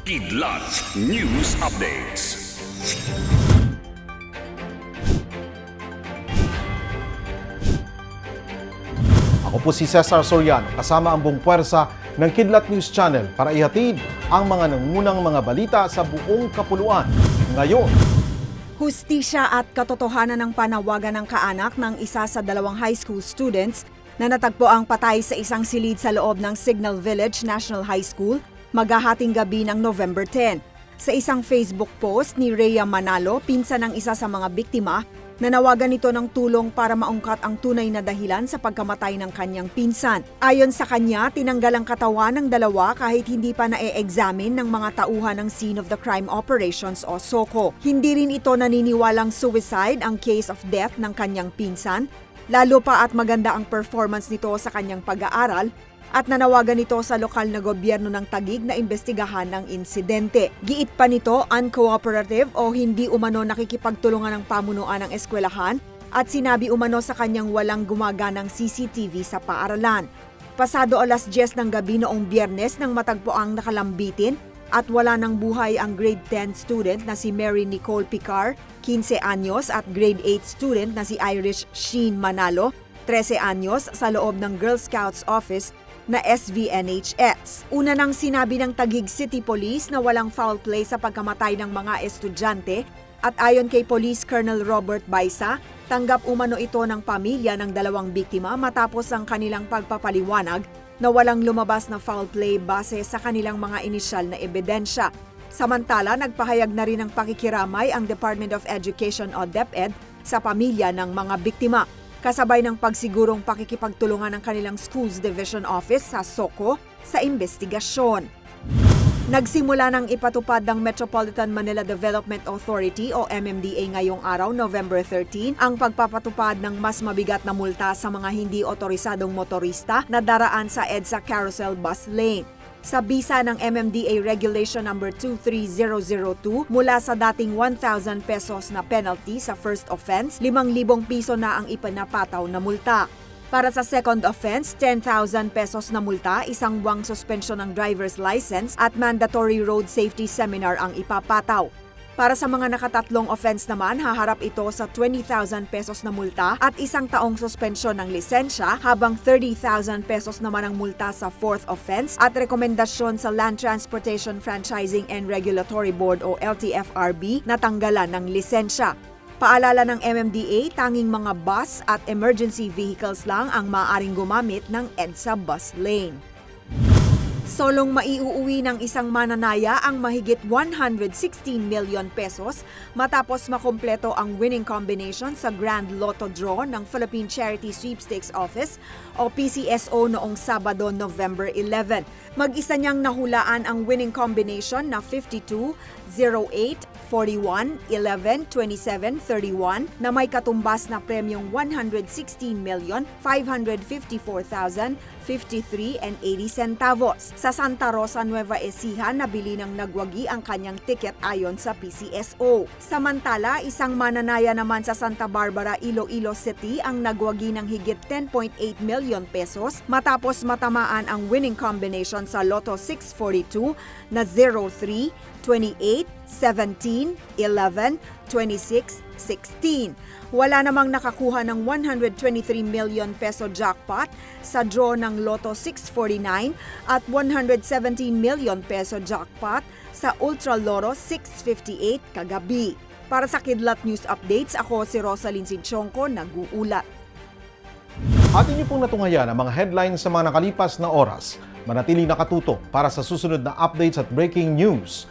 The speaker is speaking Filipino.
Kidlat News Updates. Ako po si Cesar Soriano kasama ang buong puwersa ng Kidlat News Channel para ihatid ang mga nangunang mga balita sa buong kapuluan. Ngayon, Hustisya at katotohanan ng panawagan ng kaanak ng isa sa dalawang high school students na natagpo ang patay sa isang silid sa loob ng Signal Village National High School maghahating gabi ng November 10. Sa isang Facebook post ni Rhea Manalo, pinsan ng isa sa mga biktima, nanawagan ito ng tulong para maungkat ang tunay na dahilan sa pagkamatay ng kanyang pinsan. Ayon sa kanya, tinanggal ang katawan ng dalawa kahit hindi pa na-examine ng mga tauhan ng Scene of the Crime Operations o SOCO. Hindi rin ito naniniwalang suicide ang case of death ng kanyang pinsan, lalo pa at maganda ang performance nito sa kanyang pag-aaral at nanawagan nito sa lokal na gobyerno ng Tagig na imbestigahan ng insidente. Giit pa nito uncooperative o hindi umano nakikipagtulungan ng pamunuan ng eskwelahan at sinabi umano sa kanyang walang gumaganang CCTV sa paaralan. Pasado alas 10 ng gabi noong biyernes nang matagpo ang nakalambitin at wala ng buhay ang grade 10 student na si Mary Nicole Picar, 15 anyos at grade 8 student na si Irish Sheen Manalo, 13 anyos sa loob ng Girl Scouts office na SVNHS. Una nang sinabi ng Taguig City Police na walang foul play sa pagkamatay ng mga estudyante at ayon kay Police Colonel Robert Baisa, tanggap umano ito ng pamilya ng dalawang biktima matapos ang kanilang pagpapaliwanag na walang lumabas na foul play base sa kanilang mga inisyal na ebidensya. Samantala, nagpahayag na rin ng pakikiramay ang Department of Education o DepEd sa pamilya ng mga biktima kasabay ng pagsigurong pakikipagtulungan ng kanilang Schools Division Office sa SOCO sa investigasyon. Nagsimula ng ipatupad ng Metropolitan Manila Development Authority o MMDA ngayong araw, November 13, ang pagpapatupad ng mas mabigat na multa sa mga hindi otorisadong motorista na daraan sa EDSA Carousel Bus Lane. Sa bisa ng MMDA Regulation Number 23002, mula sa dating 1,000 pesos na penalty sa first offense, 5,000 piso na ang ipanapataw na multa. Para sa second offense, 10,000 pesos na multa, isang buwang suspensyon ng driver's license at mandatory road safety seminar ang ipapataw. Para sa mga nakatatlong offense naman, haharap ito sa 20,000 pesos na multa at isang taong suspensyon ng lisensya habang 30,000 pesos naman ang multa sa fourth offense at rekomendasyon sa Land Transportation Franchising and Regulatory Board o LTFRB na tanggalan ng lisensya. Paalala ng MMDA, tanging mga bus at emergency vehicles lang ang maaaring gumamit ng EDSA bus lane. Solong maiuuwi ng isang mananaya ang mahigit 116 million pesos matapos makompleto ang winning combination sa Grand Lotto Draw ng Philippine Charity Sweepstakes Office o PCSO noong Sabado, November 11. Mag-isa niyang nahulaan ang winning combination na 52, 08, 41, 11, 27, 31 na may katumbas na premyong 116 million 554,000 53 and 80 centavos. Sa Santa Rosa, Nueva Ecija, nabili ng nagwagi ang kanyang tiket ayon sa PCSO. Samantala, isang mananaya naman sa Santa Barbara, Iloilo City ang nagwagi ng higit 10.8 million pesos matapos matamaan ang winning combination sa Lotto 642 na 03, 28, 17, 11, 26, 16. Wala namang nakakuha ng 123 million peso jackpot sa draw ng Lotto 649 at 117 million peso jackpot sa Ultra Lotto 658 kagabi. Para sa Kidlat News Updates, ako si Rosalyn Sinchonko, nag-uulat. atin niyo pong natungayan ang mga headlines sa mga nakalipas na oras. Manatiling nakatuto para sa susunod na updates at breaking news.